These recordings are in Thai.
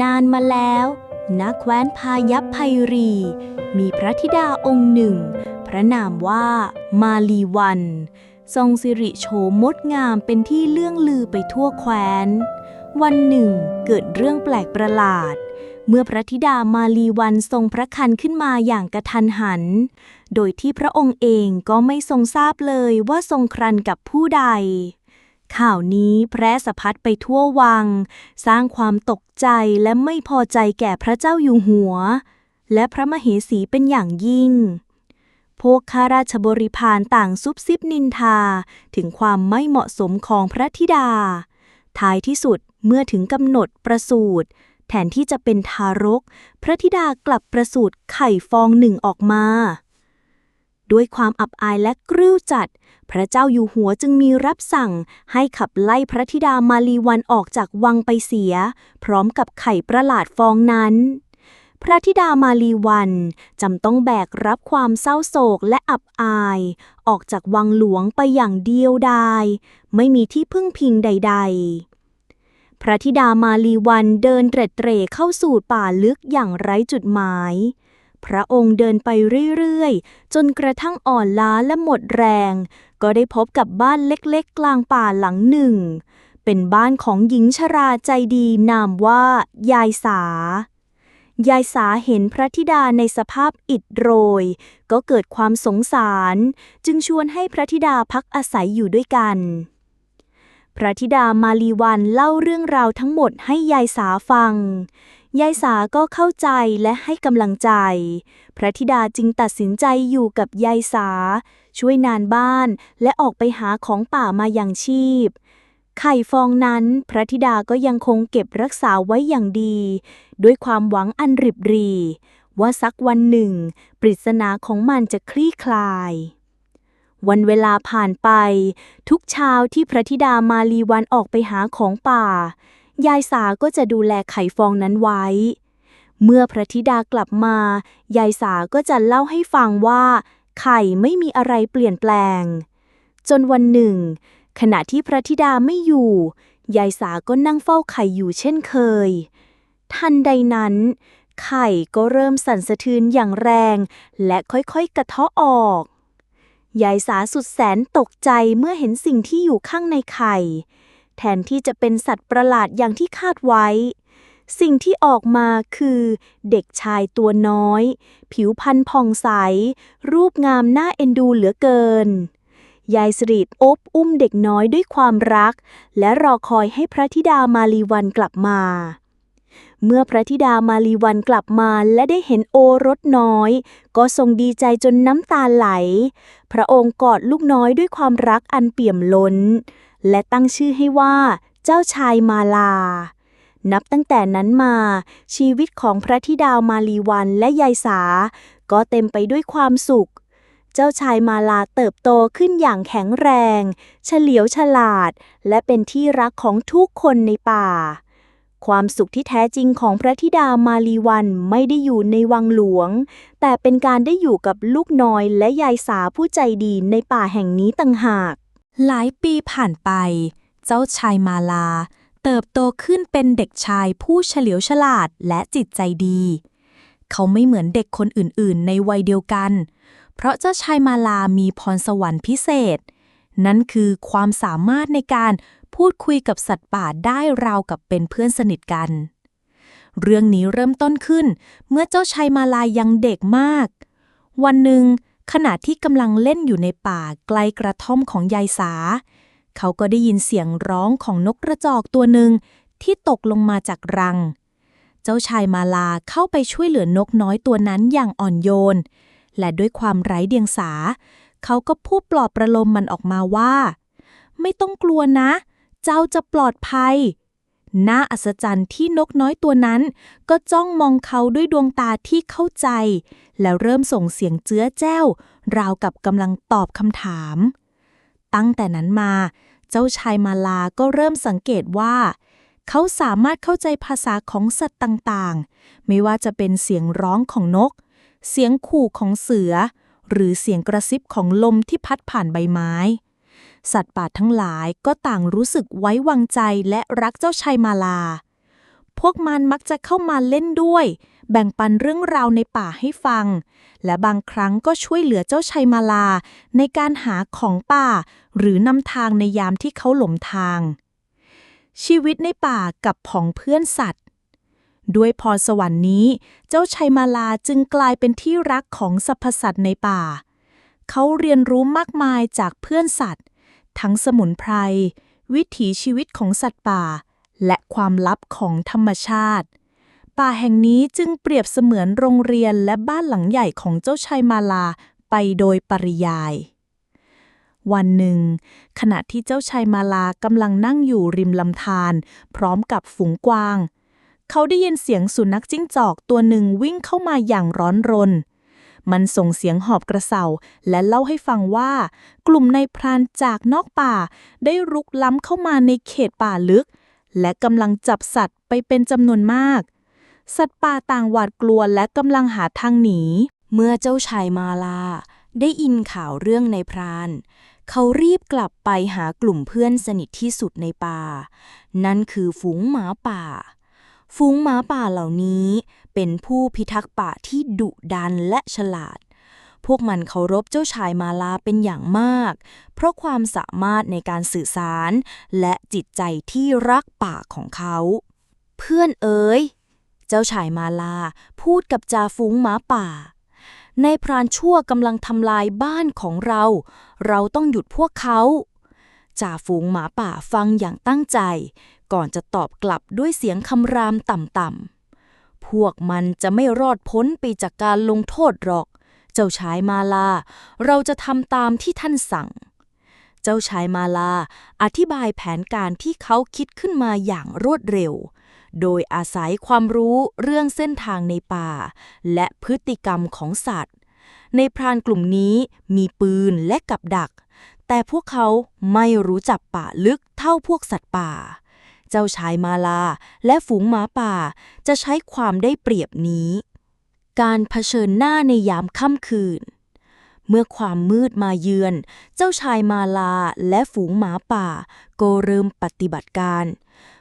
นานมาแล้วณแคว้นพายัพไพรี มีพระธิดาองค์หนึ่ง พระนามว่ามาลีวัน ทรงสิริโฉมงดงามเป็นที่เลื่องลือไปทั่วแคว้น วันหนึ่งเกิดเรื่องแปลกประหลาด เมื่อพระธิดามาลีวันทรงพระคันขึ้นมาอย่างกระทันหัน โดยที่พระองค์เองก็ไม่ทรงทราบเลยว่าทรงครันกับผู้ใด ข่าวนี้แพร่สะพัดไปทั่ววัง สร้างความตกใจและไม่พอใจแก่พระเจ้าอยู่หัว และพระมเหสีเป็นอย่างยิ่ง พวกข้าราชบริพารต่างซุบซิบนินทา ถึงความไม่เหมาะสมของพระธิดา ท้ายที่สุดเมื่อถึงกำหนดประสูติ แทนที่จะเป็นทารก พระธิดากลับประสูติไข่ฟองหนึ่งออกมา ด้วยความอับอายและกริ้วจัด พระเจ้าอยู่หัวจึงมีรับสั่ง ให้ขับไล่พระธิดามาลีวันออกจากวังไปเสีย พร้อมกับไข่ประหลาดฟองนั้น พระธิดามาลีวันจำต้องแบกรับความเศร้าโศกและอับอาย ออกจากวังหลวงไปอย่างเดียวดาย ไม่มีที่พึ่งพิงใด ๆพระธิดามาลีวันเดินเตร็ดเตร่เข้าสู่ป่าลึกอย่างไร้จุดหมาย พระองค์เดินไปเรื่อยๆ จนกระทั่งอ่อนล้าและหมดแรง ก็ได้พบกับบ้านเล็กๆ กลางป่าหลังหนึ่ง เป็นบ้านของหญิงชราใจดีนามว่า ยายสา ยายสาเห็นพระธิดาในสภาพอิดโรย ก็เกิดความสงสาร จึงชวนให้พระธิดาพักอาศัยอยู่ด้วยกัน พระธิดามาลีวันเล่าเรื่องราวทั้งหมดให้ยายสาฟัง ยายสาก็เข้าใจและให้กำลังใจ พระธิดาจึงตัดสินใจอยู่กับยายสา ช่วยนานบ้านและออกไปหาของป่ามาอย่างชีพ ไข่ฟองนั้นพระธิดาก็ยังคงเก็บรักษาไว้อย่างดี ด้วยความหวังอันริบหรี ว่าสักวันหนึ่ง ปริศนาของมันจะคลี่คลายวันเวลาผ่านไป ทุกเช้าที่พระธิดามาลีวันออกไปหาของป่า ยายสาก็จะดูแลไข่ฟองนั้นไว้ เมื่อพระธิดากลับมา ยายสาก็จะเล่าให้ฟังว่า ไข่ไม่มีอะไรเปลี่ยนแปลง จนวันหนึ่ง ขณะที่พระธิดาไม่อยู่ ยายสาก็นั่งเฝ้าไข่อยู่เช่นเคย ทันใดนั้น ไข่ก็เริ่มสั่นสะเทือนอย่างแรง และค่อยๆกระเทาะออกยายสาสุดแสนตกใจเมื่อเห็นสิ่งที่อยู่ข้างในไข่ แทนที่จะเป็นสัตว์ประหลาดอย่างที่คาดไว้ สิ่งที่ออกมาคือ เด็กชายตัวน้อย ผิวพรรณผ่องใส รูปงามน่าเอ็นดูเหลือเกิน ยายสรีดอบอุ้มเด็กน้อยด้วยความรัก และรอคอยให้พระธิดามาลีวันกลับมา เมื่อพระธิดามาลีวันกลับมาและได้เห็นโอรสน้อย ก็ทรงดีใจจนน้ำตาไหล พระองค์กอดลูกน้อยด้วยความรักอันเปี่ยมล้น และตั้งชื่อให้ว่า เจ้าชายมาลา นับตั้งแต่นั้นมา ชีวิตของพระธิดามาลีวันและยายสา ก็เต็มไปด้วยความสุข เจ้าชายมาลาเติบโตขึ้นอย่างแข็งแรง เฉลียวฉลาด และเป็นที่รักของทุกคนในป่า ความสุขที่แท้จริงของพระธิดามาลีวันไม่ได้อยู่ในวังหลวง แต่เป็นการได้อยู่กับลูกน้อยและยายสาผู้ใจดีในป่าแห่งนี้ต่างหาก หลายปีผ่านไป เจ้าชายมาลา เติบโตขึ้นเป็นเด็กชายผู้เฉลียวฉลาดและจิตใจดี เขาไม่เหมือนเด็กคนอื่นๆ ในวัยเดียวกัน เพราะเจ้าชายมาลามีพรสวรรค์พิเศษ นั่นคือความสามารถในการพูดคุยกับสัตว์ป่าได้ราวกับเป็นเพื่อนสนิทกัน เรื่องนี้เริ่มต้นขึ้นเมื่อเจ้าชายมาลายังเด็กมาก วันหนึ่ง ขณะที่กำลังเล่นอยู่ในป่าไกล้กระท่อมของยายสา เขาก็ได้ยินเสียงร้องของนกกระจอกตัวหนึ่งที่ตกลงมาจากรัง เจ้าชายมาลาเข้าไปช่วยเหลือนกน้อยตัวนั้นอย่างอ่อนโยน และด้วยความไร้เดียงสา เขาก็พูดปลอบประโลมมันออกมาว่า ไม่ต้องกลัวนะ เจ้าจะปลอดภัย น่าอัศจรรย์ที่นกน้อยตัวนั้น ก็จ้องมองเขาด้วยดวงตาที่เข้าใจ แล้วเริ่มส่งเสียงเจื้อแจ้ว ราวกับกำลังตอบคำถาม ตั้งแต่นั้นมา เจ้าชายมาลาก็เริ่มสังเกตว่า เขาสามารถเข้าใจภาษาของสัตว์ต่างๆ ไม่ว่าจะเป็นเสียงร้องของนก เสียงขู่ของเสือ หรือเสียงกระซิบของลมที่พัดผ่านใบไม้ สัตว์ป่าทั้งหลายก็ต่างรู้สึกไว้วางใจและรักเจ้าชายมาลา พวกมันมักจะเข้ามาเล่นด้วย แบ่งปันเรื่องราวในป่าให้ฟัง และบางครั้งก็ช่วยเหลือเจ้าชัยมาลา ในการหาของป่า หรือนำทางในยามที่เขาหลงทาง ชีวิตในป่ากับผองเพื่อนสัตว์ ด้วยพรสวรรค์นี้ เจ้าชัยมาลาจึงกลายเป็นที่รักของสรรพสัตว์ในป่า เขาเรียนรู้มากมายจากเพื่อนสัตว์ ทั้งสมุนไพรวิถีชีวิตของสัตว์ป่า และความลับของธรรมชาติ ป่าแห่งนี้จึงเปรียบเสมือนโรงเรียนและบ้านหลังใหญ่ของเจ้าชายมาลาไปโดยปริยาย วันหนึ่ง ขณะที่เจ้าชายมาลากำลังนั่งอยู่ริมลำธารพร้อมกับฝูงกวาง เขาได้ยินเสียงสุนัขจิ้งจอกตัวหนึ่งวิ่งเข้ามาอย่างร้อนรนมันส่งเสียงหอบกระเซาและเล่าให้ฟังว่า กลุ่มนายพรานจากนอกป่า ได้รุกล้ำเข้ามาในเขตป่าลึก และกำลังจับสัตว์ไปเป็นจำนวนมาก สัตว์ป่าต่างหวาดกลัวและกำลังหาทางหนี เมื่อเจ้าชายมาลา ได้ยินข่าวเรื่องในพราน เขารีบกลับไปหากลุ่มเพื่อนสนิทที่สุดในป่า นั่นคือฝูงหมาป่า ฝูงหมาป่าเหล่านี้เป็นผู้พิทักษ์ป่าที่ดุดันและฉลาด พวกมันเคารพเจ้าชายมาลาเป็นอย่างมาก เพราะความสามารถในการสื่อสาร และจิตใจที่รักป่าของเขา เพื่อนเอ๋ย เจ้าชายมาลาพูดกับจ่าฝูงหมาป่า ในพรานชั่วกำลังทำลายบ้านของเรา เราต้องหยุดพวกเขาจ่าฝูงหมาป่าฟังอย่างตั้งใจ ก่อนจะตอบกลับด้วยเสียงคำรามต่ำๆพวกมันจะไม่รอดพ้นไปจากการลงโทษหรอก จ้าชายมาลา เราจะทำตามที่ท่านสั่ง เจ้าชายมาลาอธิบายแผนการที่เขาคิดขึ้นมาอย่างรวดเร็ว โดยอาศัยความรู้เรื่องเส้นทางในป่า และพฤติกรรมของสัตว์ ในพรานกลุ่มนี้มีปืนและกับดัก แต่พวกเขาไม่รู้จักป่าลึกเท่าพวกสัตว์ป่าเจ้าชายมาลาและฝูงหมาป่าจะใช้ความได้เปรียบนี้ การเผชิญหน้าในยามค่ำคืน เมื่อความมืดมาเยือน เจ้าชายมาลาและฝูงหมาป่า ก็เริ่มปฏิบัติการ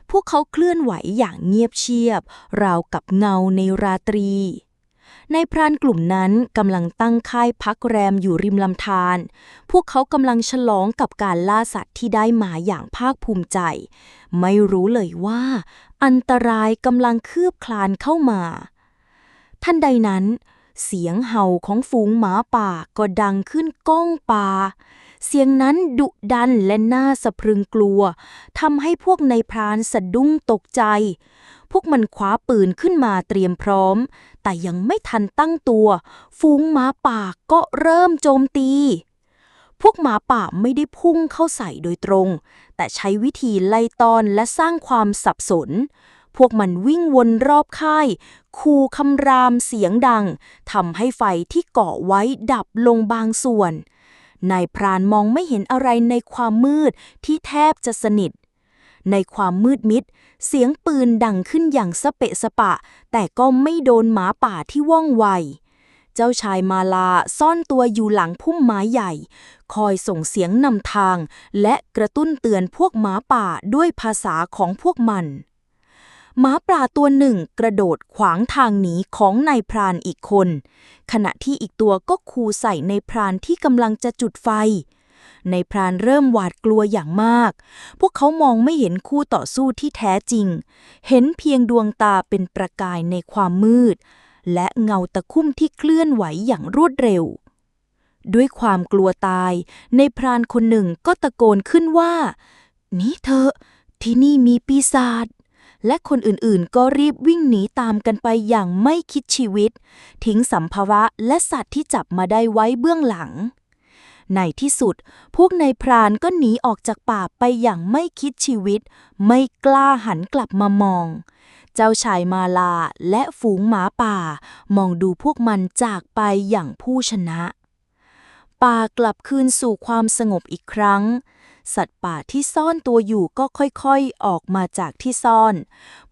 พวกเขาเคลื่อนไหวอย่างเงียบเชียบ ราวกับเงาในราตรีในพรานกลุ่มนั้นกำลังตั้งค่ายพักแรมอยู่ริมลำธาร พวกเขากำลังฉลองกับการล่าสัตว์ที่ได้มาอย่างภาคภูมิใจ ไม่รู้เลยว่า อันตรายกำลังคืบคลานเข้ามา ทันใดนั้น เสียงเห่าของฝูงหมาป่าก็ดังขึ้นก้องป่า เสียงนั้นดุดันและน่าสะพรึงกลัวทำให้พวกในายพรานสะดุ้งตกใจ พวกมันคว้าปืนขึ้นมาเตรียมพร้อม แต่ยังไม่ทันตั้งตัว ฝูงหมาป่าก็เริ่มโจมตีพวกหมาป่าไม่ได้พุ่งเข้าใส่โดยตรง แต่ใช้วิธีไล่ตอนและสร้างความสับสน พวกมันวิ่งวนรอบค่าย คูคำรามเสียงดังทำให้ไฟที่เกาะไว้ดับลงบางส่วน นายพรานมองไม่เห็นอะไรในความมืดที่แทบจะสนิท ในความมืดมิด เสียงปืนดังขึ้นอย่างสะเปะสะปะ แต่ก็ไม่โดนหมาป่าที่ว่องไวเจ้าชายมาลาซ่อนตัวอยู่หลังพุ่มไม้ใหญ่ คอยส่งเสียงนำทาง และกระตุ้นเตือนพวกหมาป่าด้วยภาษาของพวกมัน หมาป่าตัวหนึ่งกระโดดขวางทางหนีของนายพรานอีกคน ขณะที่อีกตัวก็คูใส่ในพรานที่กำลังจะจุดไฟ ในพรานเริ่มหวาดกลัวอย่างมาก พวกเขามองไม่เห็นคู่ต่อสู้ที่แท้จริง เห็นเพียงดวงตาเป็นประกายในความมืด และเงาตะคุ่มที่เคลื่อนไหวอย่างรวดเร็ว ด้วยความกลัวตาย ในพรานคนหนึ่งก็ตะโกนขึ้นว่า นี่เธอ ที่นี่มีปีศาจ และคนอื่นๆ ก็รีบวิ่งหนีตามกันไปอย่างไม่คิดชีวิต ทิ้งสัมภาระและสัตว์ที่จับมาได้ไว้เบื้องหลัง ในที่สุด พวกนายพรานก็หนีออกจากป่าไปอย่างไม่คิดชีวิต ไม่กล้าหันกลับมามอง เจ้าชายมาลาและฝูงหมาป่า มองดูพวกมันจากไปอย่างผู้ชนะ ป่ากลับคืนสู่ความสงบอีกครั้ง สัตว์ป่าที่ซ่อนตัวอยู่ก็ค่อยๆ ออกมาจากที่ซ่อน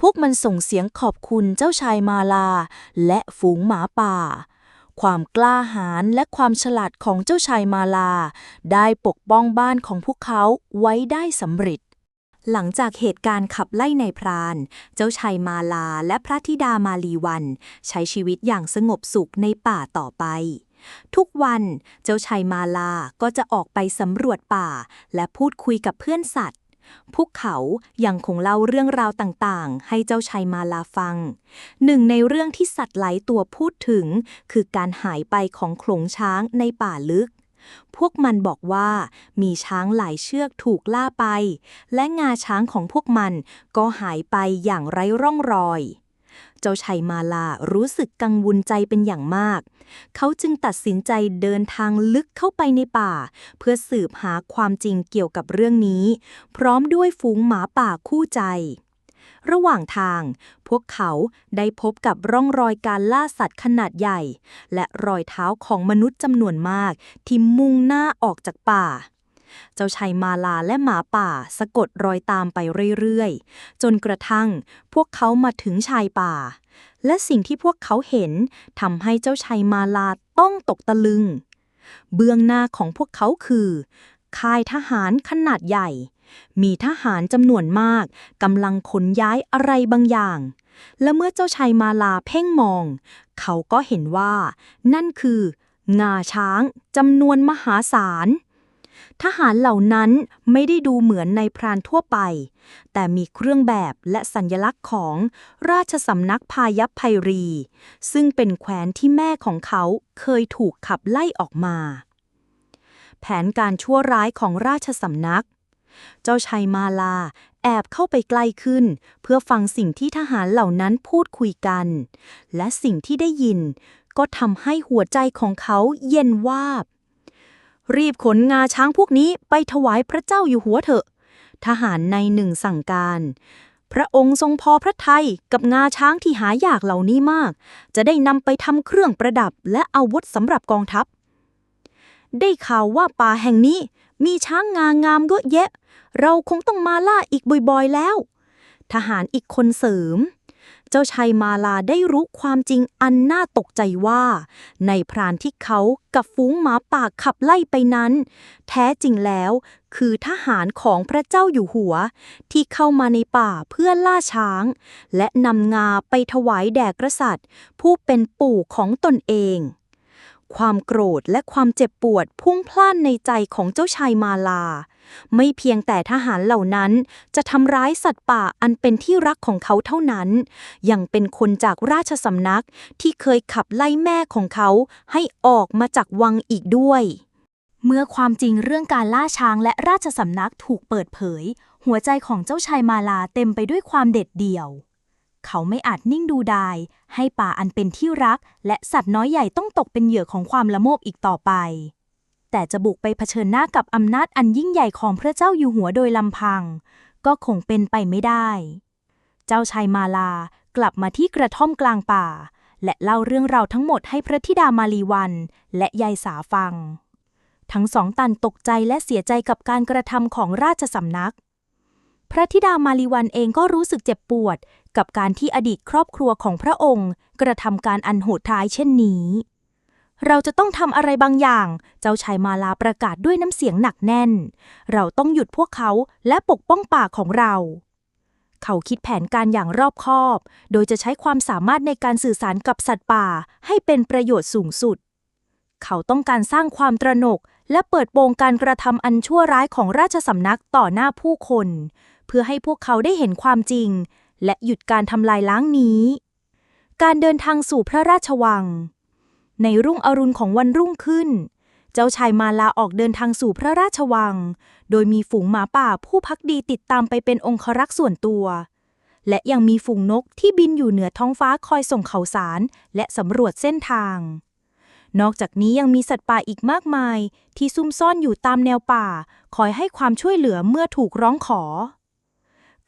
พวกมันส่งเสียงขอบคุณเจ้าชายมาลา และฝูงหมาป่า ความกล้าหาญและความฉลาดของเจ้าชายมาลา ได้ปกป้องบ้านของพวกเขาไว้ได้สำเร็จหลังจากเหตุการณ์ขับไล่ในพราน เจ้าชายมาลาและพระธิดามาลีวัน ใช้ชีวิตอย่างสงบสุขในป่าต่อไป ทุกวันเจ้าชายมาลาก็จะออกไปสำรวจป่า และพูดคุยกับเพื่อนสัตว์ พวกเขายังคงเล่าเรื่องราวต่างๆ ให้เจ้าชายมาลาฟัง หนึ่งในเรื่องที่สัตว์หลายตัวพูดถึง คือการหายไปของโขลงช้างในป่าลึกพวกมันบอกว่ามีช้างหลายเชือกถูกล่าไป และงาช้างของพวกมันก็หายไปอย่างไร้ร่องรอย เจ้าชัยมาลารู้สึกกังวลใจเป็นอย่างมาก เขาจึงตัดสินใจเดินทางลึกเข้าไปในป่า เพื่อสืบหาความจริงเกี่ยวกับเรื่องนี้ พร้อมด้วยฝูงหมาป่าคู่ใจ ระหว่างทาง พวกเขาได้พบกับร่องรอยการล่าสัตว์ขนาดใหญ่ และรอยเท้าของมนุษย์จำนวนมากที่มุ่งหน้าออกจากป่า เจ้าชัยมาลาและหมาป่าสะกดรอยตามไปเรื่อยๆ จนกระทั่งพวกเขามาถึงชายป่า และสิ่งที่พวกเขาเห็นทำให้เจ้าชัยมาลาต้องตกตะลึง เบื้องหน้าของพวกเขาคือ ค่ายทหารขนาดใหญ่ มีทหารจำนวนมากกำลังขนย้ายอะไรบางอย่างและเมื่อเจ้าชัยมาลาเพ่งมอง เขาก็เห็นว่า นั่นคือ งาช้างจำนวนมหาศาล ทหารเหล่านั้นไม่ได้ดูเหมือนในพรานทั่วไป แต่มีเครื่องแบบและสัญลักษณ์ของราชสำนักพายัพไพรี ซึ่งเป็นแคว้นที่แม่ของเขาเคยถูกขับไล่ออกมา แผนการชั่วร้ายของราชสำนัก เจ้าชัยมาลาแอบเข้าไปใกล้ขึ้น เพื่อฟังสิ่งที่ทหารเหล่านั้นพูดคุยกัน และสิ่งที่ได้ยิน ก็ทำให้หัวใจของเขาเย็นวาบ รีบขนงาช้างพวกนี้ไปถวายพระเจ้าอยู่หัวเถอะ ทหารในหนึ่งสั่งการ พระองค์ทรงพอพระทัยกับงาช้างที่หายากเหล่านี้มาก จะได้นำไปทำเครื่องประดับและอาวุธสำหรับกองทัพ ได้ข่าวว่าป่าแห่งนี้มีช้างงางามเยอะแยะ เราคงต้องมาล่าอีกบ่อยๆแล้ว ทหารอีกคนเสริม จ้าชัยมาลาได้รู้ความจริงอันน่าตกใจว่า ในพรานที่เขากับฝูงหมาป่าขับไล่ไปนั้น แท้จริงแล้ว คือทหารของพระเจ้าอยู่หัว ที่เข้ามาในป่าเพื่อล่าช้าง และนำงาไปถวายแด่กษัตริย์ ผู้เป็นปู่ของตนเองความโกรธและความเจ็บปวดพุ่งพล่านในใจของเจ้าชายมาลา ไม่เพียงแต่ทหารเหล่านั้นจะทำร้ายสัตว์ป่าอันเป็นที่รักของเขาเท่านั้น ยังเป็นคนจากราชสำนักที่เคยขับไล่แม่ของเขาให้ออกมาจากวังอีกด้วย เมื่อความจริงเรื่องการล่าช้างและราชสำนักถูกเปิดเผย หัวใจของเจ้าชายมาลาเต็มไปด้วยความเด็ดเดี่ยวเขาไม่อาจนิ่งดูดาย ให้ป่าอันเป็นที่รัก และสัตว์น้อยใหญ่ต้องตกเป็นเหยื่อของความละโมบอีกต่อไป แต่จะบุกไปเผชิญหน้ากับอำนาจอันยิ่งใหญ่ของพระเจ้าอยู่หัวโดยลำพัง ก็คงเป็นไปไม่ได้ เจ้าชายมาลากลับมาที่กระท่อมกลางป่า และเล่าเรื่องราวทั้งหมดให้พระธิดามาลีวัน และยายสาฟัง ทั้งสองตันตกใจและเสียใจกับการกระทำของราชสำนัก พระธิดามาลีวันเองก็รู้สึกเจ็บปวด กับการที่อดีตครอบครัวของพระองค์ กระทำการอันโหดร้ายเช่นนี้ เราจะต้องทำอะไรบางอย่าง เจ้าชายมาลาประกาศด้วยน้ำเสียงหนักแน่น เราต้องหยุดพวกเขาและปกป้องป่าของเรา เขาคิดแผนการอย่างรอบคอบ โดยจะใช้ความสามารถในการสื่อสารกับสัตว์ป่าให้เป็นประโยชน์สูงสุด เขาต้องการสร้างความตระหนกและเปิดโปงการกระทำอันชั่วร้ายของราชสำนักต่อหน้าผู้คน เพื่อให้พวกเขาได้เห็นความจริง และหยุดการทำลายล้างนี้ การเดินทางสู่พระราชวัง ในรุ่งอรุณของวันรุ่งขึ้น เจ้าชายมาลาออกเดินทางสู่พระราชวัง โดยมีฝูงหมาป่าผู้พักดีติดตามไปเป็นองครักษ์ส่วนตัว และยังมีฝูงนกที่บินอยู่เหนือท้องฟ้าคอยส่งข่าวสาร และสำรวจเส้นทาง นอกจากนี้ยังมีสัตว์ป่าอีกมากมาย ที่ซุ่มซ่อนอยู่ตามแนวป่า คอยให้ความช่วยเหลือเมื่อถูกร้องขอ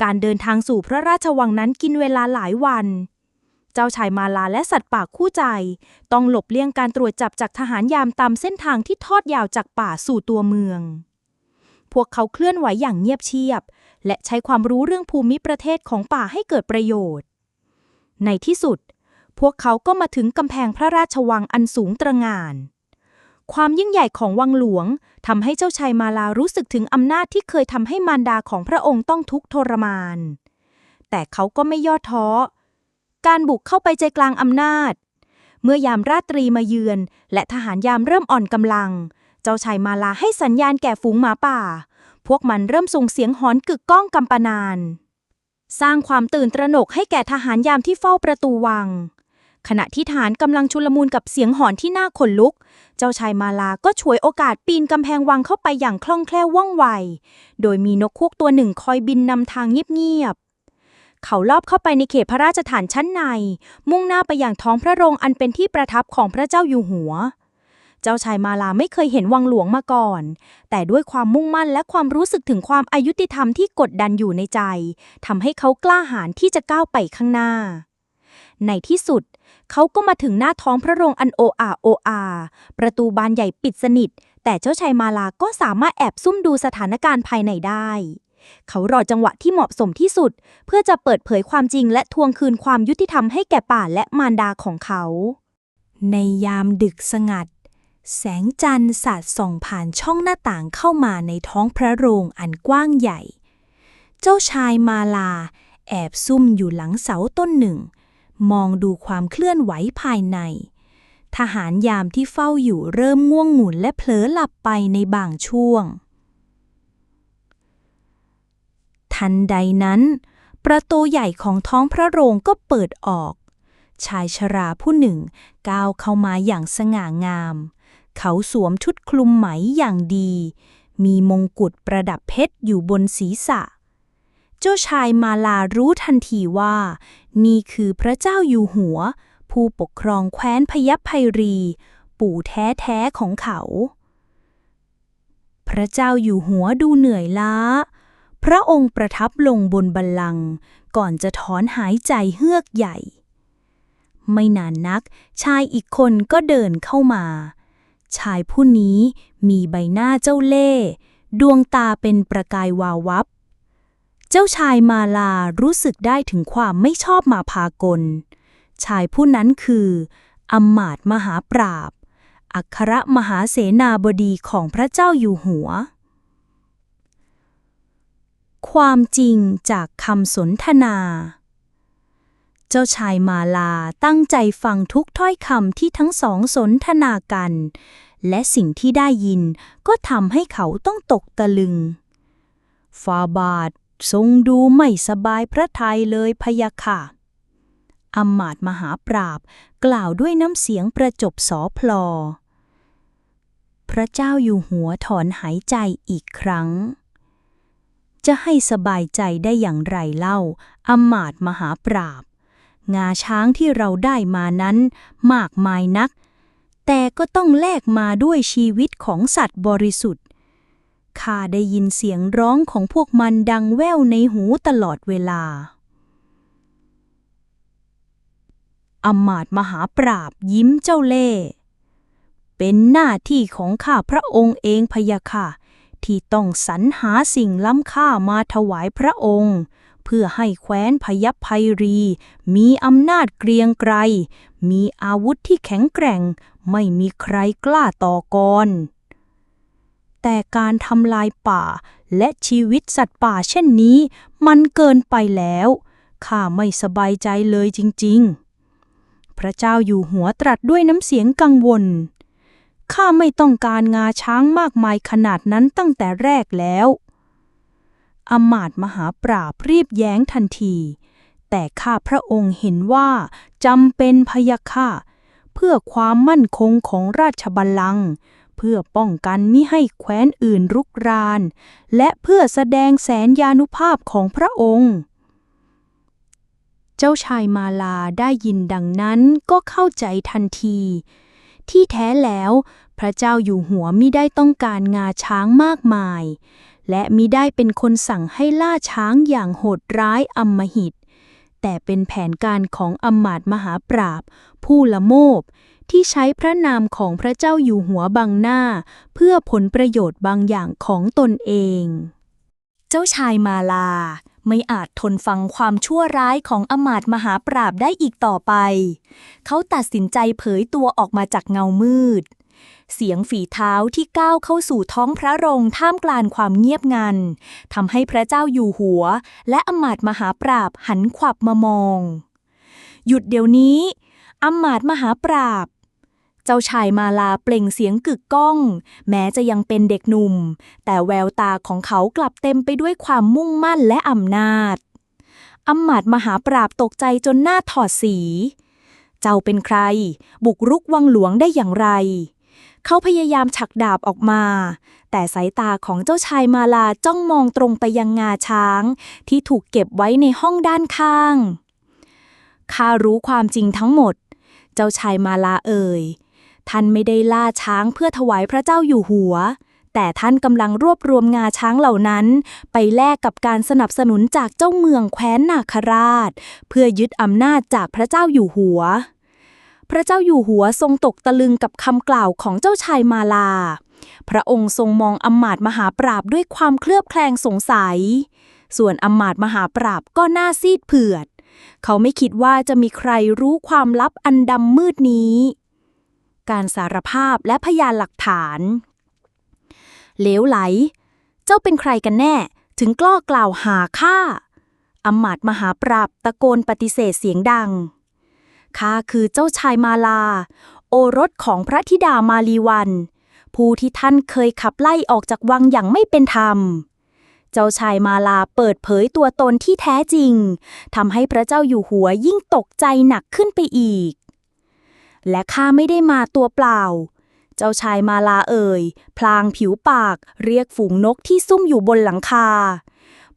การเดินทางสู่พระราชวังนั้นกินเวลาหลายวัน จ้าชายมาลาและสัตว์ป่าคู่ใจ ต้องหลบเลี่ยงการตรวจจับจากทหารยามตามเส้นทางที่ทอดยาวจากป่าสู่ตัวเมือง พวกเขาเคลื่อนไหวอย่างเงียบเชียบ และใช้ความรู้เรื่องภูมิประเทศของป่าให้เกิดประโยชน์ ในที่สุด พวกเขาก็มาถึงกำแพงพระราชวังอันสูงตระหง่าน ความยิ่งใหญ่ของวังหลวงทำให้เจ้าชายมาลารู้สึกถึงอำนาจที่เคยทำให้มารดาของพระองค์ต้องทุกข์ทรมาน แต่เขาก็ไม่ย่อท้อ การบุกเข้าไปใจกลางอำนาจ เมื่อยามราตรีมาเยือน และทหารยามเริ่มอ่อนกำลัง เจ้าชายมาลาให้สัญญาณแก่ฝูงหมาป่า พวกมันเริ่มส่งเสียงหอนกึกก้องกำปนาน สร้างความตื่นตระหนกให้แก่ทหารยามที่เฝ้าประตูวัง ขณะที่ทหารกำลังชุลมุนกับเสียงหอนที่น่าขนลุก เจ้าชายมาลาก็ฉวยโอกาสปีนกำแพงวังเข้าไปอย่างคล่องแคล่วว่องไว โดยมีนกคูกตัวหนึ่งคอยบินนำทางเงียบๆ เขาลอบเข้าไปในเขตพระราชฐานชั้นใน มุ่งหน้าไปอย่างท้องพระโรงอันเป็นที่ประทับของพระเจ้าอยู่หัว เจ้าชายมาลาไม่เคยเห็นวังหลวงมาก่อน แต่ด้วยความมุ่งมั่นและความรู้สึกถึงความอายุติธรรมที่กดดันอยู่ในใจทำให้เขากล้าหาญที่จะก้าวไปข้างหน้า ในที่สุดเขาก็มาถึงหน้าท้องพระโรงอันโออาโออา ประตูบานใหญ่ปิดสนิท แต่เจ้าชายมาลาก็สามารถแอบซุ่มดูสถานการณ์ภายในได้ เขารอจังหวะที่เหมาะสมที่สุด เพื่อจะเปิดเผยความจริงและทวงคืนความยุติธรรมให้แก่ป่าและมารดาของเขา ในยามดึกสงัด แสงจันทร์สาดส่องผ่านช่องหน้าต่างเข้ามาในท้องพระโรงอันกว้างใหญ่ เจ้าชายมาลา แอบซุ่มอยู่หลังเสาต้นหนึ่ง มองดูความเคลื่อนไหวภายใน ทหารยามที่เฝ้าอยู่เริ่มง่วงหงุนและเผลอหลับไปในบางช่วง ทันใดนั้น ประตูใหญ่ของท้องพระโรงก็เปิดออก ชายชราผู้หนึ่งก้าวเข้ามาอย่างสง่างาม เขาสวมชุดคลุมไหมอย่างดี มีมงกุฎประดับเพชรอยู่บนศีรษะ เจ้าชายมาลารู้ทันทีว่า นี่คือพระเจ้าอยู่หัว ผู้ปกครองแคว้นพยัพไพรี ปู่แท้ๆของเขาพระเจ้าอยู่หัวดูเหนื่อยล้า พระองค์ประทับลงบนบัลลังก์ก่อนจะถอนหายใจเฮือกใหญ่ ไม่นานนัก ชายอีกคนก็เดินเข้ามา ชายผู้นี้มีใบหน้าเจ้าเล่ห์ดวงตาเป็นประกายวาววับ เจ้าชายมาลารู้สึกได้ถึงความไม่ชอบมาพากล ชายผู้นั้นคืออำมาตมหาปราบ อัครมหาเสนาบดีของพระเจ้าอยู่หัว ความจริงจากคำสนทนา เจ้าชายมาลาตั้งใจฟังทุกถ้อยคำที่ทั้งสองสนทนากัน และสิ่งที่ได้ยินก็ทำให้เขาต้องตกตะลึงฟาบาททรงดูไม่สบายพระทัยเลยพยะค่ะอำมาตมหาปราบกล่าวด้วยน้ำเสียงประจบสอพลอ พระเจ้าอยู่หัวถอนหายใจอีกครั้ง จะให้สบายใจได้อย่างไรเล่าอมาตมหาปราบ งาช้างที่เราได้มานั้น มากมายนัก แต่ก็ต้องแลกมาด้วยชีวิตของสัตว์บริสุทธิ์ข้าได้ยินเสียงร้องของพวกมันดังแว่วในหูตลอดเวลาอมาตมหาปราบยิ้มเจ้าเล่ เป็นหน้าที่ของข้าพระองค์เองพะยะค่ะ ที่ต้องสรรหาสิ่งล้ำค่ามาถวายพระองค์ เพื่อให้แคว้นพยัพไพรี มีอำนาจเกรียงไกร มีอาวุธที่แข็งแกร่ง ไม่มีใครกล้าต่อกรแต่การทำลายป่าและชีวิตสัตว์ป่าเช่นนี้ มันเกินไปแล้วข้าไม่สบายใจเลยจริง ๆ พระเจ้าอยู่หัวตรัสด้วยน้ำเสียงกังวล ข้าไม่ต้องการงาช้างมากมายขนาดนั้นตั้งแต่แรกแล้วอมาตมหาปราบรีบแย้งทันที แต่ข้าพระองค์เห็นว่าจำเป็นพยะค่ะเพื่อความมั่นคงของราชบัลลังก์เพื่อป้องกันมิให้แคว้นอื่นรุกราน และเพื่อแสดงแสนยานุภาพของพระองค์ เจ้าชายมาลาได้ยินดังนั้นก็เข้าใจทันที ที่แท้แล้ว พระเจ้าอยู่หัวมิได้ต้องการงาช้างมากมาย และมิได้เป็นคนสั่งให้ล่าช้างอย่างโหดร้ายอำมหิต แต่เป็นแผนการของอำมาตย์มหาปราบ ผู้ละโมบ ที่ใช้พระนามของพระเจ้าอยู่หัวบังหน้า เพื่อผลประโยชน์บางอย่างของตนเอง เจ้าชายมาลา ไม่อาจทนฟังความชั่วร้ายของอมาตมหาปราบได้อีกต่อไป เขาตัดสินใจเผยตัวออกมาจากเงามืด เสียงฝีเท้าที่ก้าวเข้าสู่ท้องพระโรงท่ามกลางความเงียบงันทำให้พระเจ้าอยู่หัว และอมาตมหาปราบหันขวับมามอง หยุดเดี๋ยวนี้อมาตมหาปราบ เจ้าชายมาลาเปล่งเสียงกึกก้อง แม้จะยังเป็นเด็กหนุ่ม แต่แววตาของเขากลับเต็มไปด้วยความมุ่งมั่นและอำนาจอำมาตย์มหาปราบตกใจจนหน้าถอดสี เจ้าเป็นใคร บุกรุกวังหลวงได้อย่างไร เขาพยายามฉักดาบออกมา แต่สายตาของเจ้าชายมาลาจ้องมองตรงไปยังงาช้าง ที่ถูกเก็บไว้ในห้องด้านข้างข้ารู้ความจริงทั้งหมด เจ้าชายมาลาเอ่ย ท่านไม่ได้ล่าช้างเพื่อถวายพระเจ้าอยู่หัว แต่ท่านกำลังรวบรวมงาช้างเหล่านั้น ไปแลกกับการสนับสนุนจากเจ้าเมืองแคว้นนาคราช เพื่อยึดอำนาจจากพระเจ้าอยู่หัว พระเจ้าอยู่หัวทรงตกตะลึงกับคำกล่าวของเจ้าชายมาลา พระองค์ทรงมองอำมาตมหาปราบด้วยความเคลือบแคลงสงสัย ส่วนอำมาตมหาปราบก็หน้าซีดเผือด เขาไม่คิดว่าจะมีใครรู้ความลับอันดำมืดนี้ การสารภาพและพยานหลักฐาน เหลวไหล เจ้าเป็นใครกันแน่ ถึงกล้ากล่าวหาข้าอำมาตย์มหาปราบตะโกนปฏิเสธเสียงดัง ข้าคือเจ้าชายมาลา โอรสของพระธิดามาลีวัน ผู้ที่ท่านเคยขับไล่ออกจากวังอย่างไม่เป็นธรรม เจ้าชายมาลาเปิดเผยตัวตนที่แท้จริง ทำให้พระเจ้าอยู่หัวยิ่งตกใจหนักขึ้นไปอีก และข้าไม่ได้มาตัวเปล่า เจ้าชายมาลาเอ่ย พลางผิวปาก เรียกฝูงนกที่ซุ่มอยู่บนหลังคา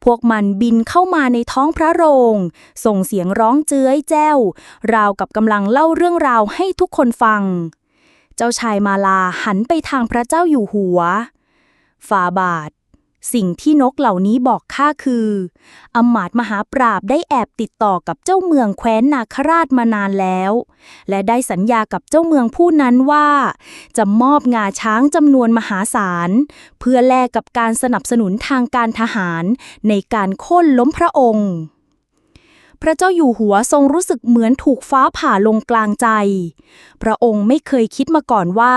พวกมันบินเข้ามาในท้องพระโรง ส่งเสียงร้องเจ้ยแจ้ว ราวกับกำลังเล่าเรื่องราวให้ทุกคนฟัง เจ้าชายมาลาหันไปทางพระเจ้าอยู่หัว ฝ่าบาท สิ่งที่นกเหล่านี้บอกข้าคืออมาตมหาปราบได้แอบติดต่อกับเจ้าเมืองแคว้นนาคราชมานานแล้ว และได้สัญญากับเจ้าเมืองผู้นั้นว่า จะมอบงาช้างจำนวนมหาศาล เพื่อแลกกับการสนับสนุนทางการทหารในการโค่นล้มพระองค์ พระเจ้าอยู่หัวทรงรู้สึกเหมือนถูกฟ้าผ่าลงกลางใจ พระองค์ไม่เคยคิดมาก่อนว่า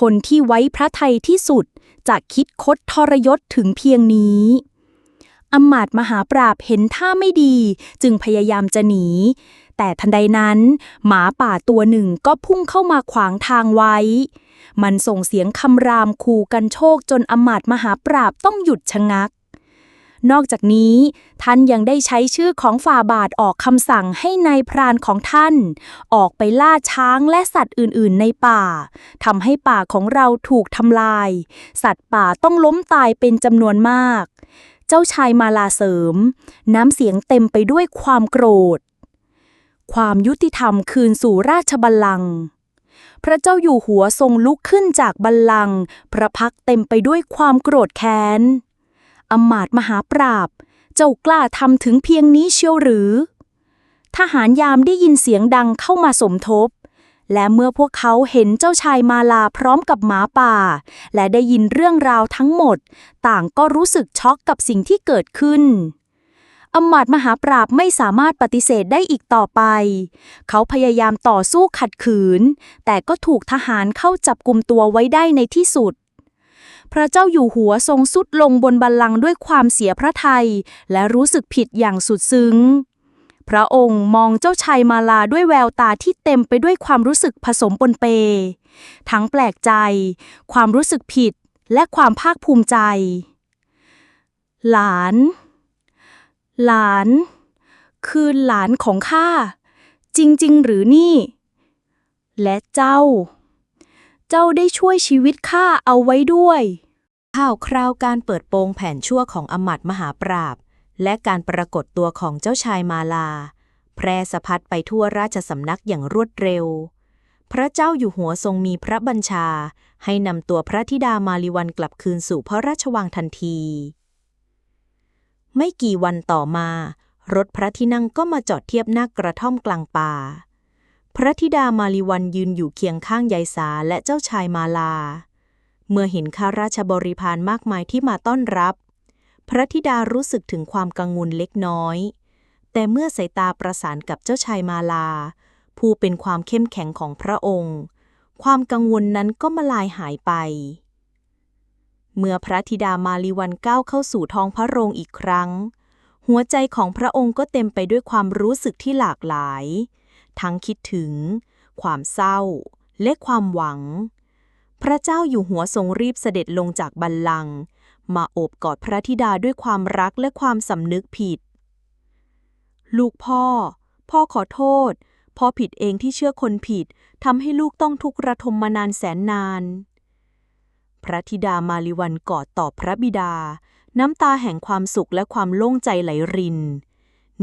คนที่ไว้พระทัยที่สุด จะคิดคดทรยศถึงเพียงนี้อำมาตย์มหาปราบเห็นท่าไม่ดี จึงพยายามจะหนี แต่ทันใดนั้น หมาป่าตัวหนึ่งก็พุ่งเข้ามาขวางทางไว้ มันส่งเสียงคำรามขู่กันโชคจนอำมาตย์มหาปราบต้องหยุดชะงัก นอกจากนี้ ท่านยังได้ใช้ชื่อของฝ่าบาทออกคำสั่งให้นายพรานของท่าน ออกไปล่าช้างและสัตว์อื่นๆ ในป่าทำให้ป่าของเราถูกทำลาย สัตว์ป่าต้องล้มตายเป็นจำนวนมาก เจ้าชายมาลาเสริม น้ำเสียงเต็มไปด้วยความโกรธ ความยุติธรรมคืนสู่ราชบัลลังก์พระเจ้าอยู่หัวทรงลุกขึ้นจากบัลลังก์พระพักเต็มไปด้วยความโกรธแค้น อำมาตมหาปราบ เจ้ากล้าทำถึงเพียงนี้เชียวหรือ ทหารยามได้ยินเสียงดังเข้ามาสมทบ และเมื่อพวกเขาเห็นเจ้าชายมาลาพร้อมกับหมาป่า และได้ยินเรื่องราวทั้งหมด ต่างก็รู้สึกช็อกกับสิ่งที่เกิดขึ้นอำมาตมหาปราบไม่สามารถปฏิเสธได้อีกต่อไป เขาพยายามต่อสู้ขัดขืน แต่ก็ถูกทหารเข้าจับกลุ่มตัวไว้ได้ในที่สุด พระเจ้าอยู่หัวทรงสุดลงบนบัลลังก์ด้วยความเสียพระทัยและรู้สึกผิดอย่างสุดซึ้ง พระองค์มองเจ้าชายมาลาด้วยแววตาที่เต็มไปด้วยความรู้สึกผสมปนเป ทั้งแปลกใจ ความรู้สึกผิดและความภาคภูมิใจ หลาน หลาน คือหลานของข้า จริง ๆ หรือนี่ และเจ้า เจ้าได้ช่วยชีวิตข้าเอาไว้ด้วย ข่าวคราวการเปิดโปงแผนชั่วของอมาตมหาปราบ และการปรากฏตัวของเจ้าชายมาลา แพร่สะพัดไปทั่วราชสำนักอย่างรวดเร็ว พระเจ้าอยู่หัวทรงมีพระบัญชา ให้นำตัวพระธิดามาลีวันกลับคืนสู่พระราชวังทันที ไม่กี่วันต่อมา รถพระที่นั่งก็มาจอดเทียบหน้ากระท่อมกลางป่า พระธิดามาลีวันยืนอยู่เคียงข้างยายสาและเจ้าชายมาลา เมื่อเห็นข้าราชบริพารมากมายที่มาต้อนรับ พระธิดารู้สึกถึงความกังวลเล็กน้อย แต่เมื่อสายตาประสานกับเจ้าชายมาลา ผู้เป็นความเข้มแข็งของพระองค์ ความกังวลนั้นก็มาลายหายไป เมื่อพระธิดามาลีวันก้าวเข้าสู่ท้องพระโรงอีกครั้ง หัวใจของพระองค์ก็เต็มไปด้วยความรู้สึกที่หลากหลาย ทั้งคิดถึง ความเศร้า และความหวัง พระเจ้าอยู่หัวทรงรีบเสด็จลงจากบัลลังก์มาโอบกอดพระธิดาด้วยความรักและความสำนึกผิด ลูกพ่อ พ่อขอโทษ พ่อผิดเองที่เชื่อคนผิดทำให้ลูกต้องทุกข์ระทมมานานแสนนาน พระธิดามาลิวันกอดตอบพระบิดา น้ำตาแห่งความสุขและความโล่งใจไหลริน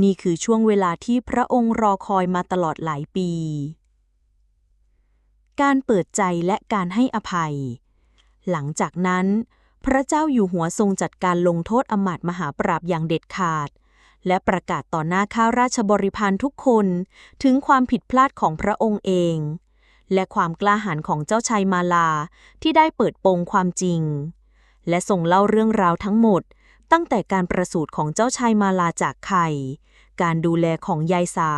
นี่คือช่วงเวลาที่พระองค์รอคอยมาตลอดหลายปี การเปิดใจและการให้อภัย หลังจากนั้น พระเจ้าอยู่หัวทรงจัดการลงโทษอมาตมหาปราบอย่างเด็ดขาด และประกาศต่อหน้าข้าราชบริพารทุกคนถึงความผิดพลาดของพระองค์เอง และความกล้าหาญของเจ้าชายมาลาที่ได้เปิดโปงความจริง และส่งเล่าเรื่องราวทั้งหมด ตั้งแต่การประสูติของเจ้าชายมาลาจากไข่การดูแลของยายสา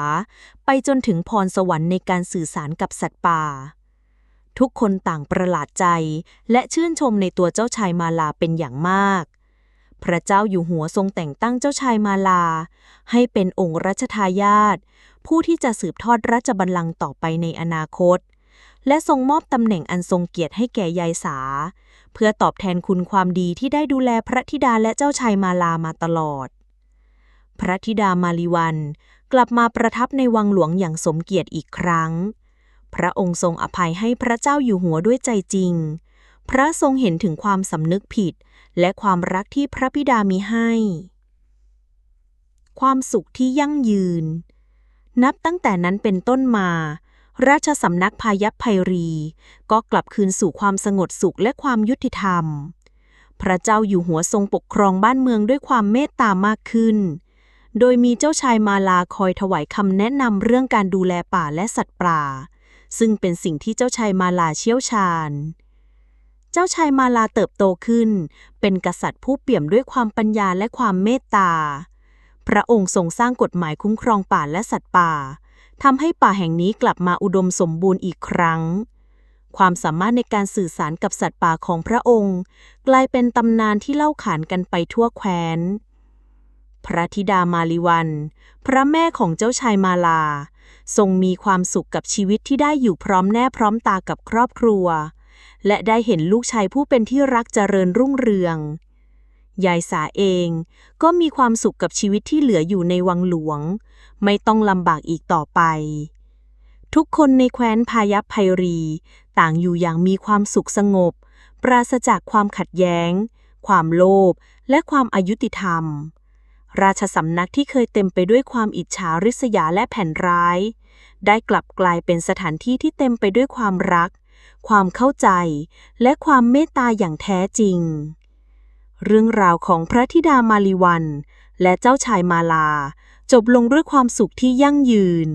ไปจนถึงพรสวรรค์ในการสื่อสารกับสัตว์ป่า ทุกคนต่างประหลาดใจ และชื่นชมในตัวเจ้าชายมาลาเป็นอย่างมาก พระเจ้าอยู่หัวทรงแต่งตั้งเจ้าชายมาลา ให้เป็นองค์รัชทายาทผู้ที่จะสืบทอดราชบัลลังก์ต่อไปในอนาคต และทรงมอบตำแหน่งอันทรงเกียรติให้แก่ยายสา เพื่อตอบแทนคุณความดีที่ได้ดูแลพระธิดาและเจ้าชายมาลามาตลอด พระธิดามาลีวัน กลับมาประทับในวังหลวงอย่างสมเกียรติอีกครั้ง พระองค์ทรงอภัยให้พระเจ้าอยู่หัวด้วยใจจริง พระทรงเห็นถึงความสำนึกผิด และความรักที่พระบิดามีให้ ความสุขที่ยั่งยืน นับตั้งแต่นั้นเป็นต้นมา ราชสำนักพายัพไพรี ก็กลับคืนสู่ความสงบสุขและความยุติธรรม พระเจ้าอยู่หัวทรงปกครองบ้านเมืองด้วยความเมตตามากขึ้นโดยมีเจ้าชายมาลาคอยถวายคำแนะนำเรื่องการดูแลป่าและสัตว์ป่า ซึ่งเป็นสิ่งที่เจ้าชายมาลาเชี่ยวชาญ เจ้าชายมาลาเติบโตขึ้น เป็นกษัตริย์ผู้เปี่ยมด้วยความปัญญาและความเมตตา พระองค์ทรงสร้างกฎหมายคุ้มครองป่าและสัตว์ป่าทำให้ป่าแห่งนี้กลับมาอุดมสมบูรณ์อีกครั้ง ความสามารถในการสื่อสารกับสัตว์ป่าของพระองค์ กลายเป็นตำนานที่เล่าขานกันไปทั่วแคว้น พระธิดามาลิวัน พระแม่ของเจ้าชายมาลา ทรงมีความสุขกับชีวิตที่ได้อยู่พร้อมแน่พร้อมตากับครอบครัว และได้เห็นลูกชายผู้เป็นที่รักเจริญรุ่งเรืองยายสาเองก็มีความสุขกับชีวิตที่เหลืออยู่ในวังหลวง ไม่ต้องลำบากอีกต่อไป ทุกคนในแคว้นพายัพไพรี ต่างอยู่อย่างมีความสุขสงบ ปราศจากความขัดแย้ง ความโลภและความอายุติธรรม ราชสำนักที่เคยเต็มไปด้วยความอิจฉาริษยาและแผ่นร้าย ได้กลับกลายเป็นสถานที่ที่เต็มไปด้วยความรัก ความเข้าใจ และความเมตตาอย่างแท้จริง เรื่องราวของพระธิดามาลีวัน และเจ้าชายมาลา จบลงด้วยความสุขที่ยั่งยืน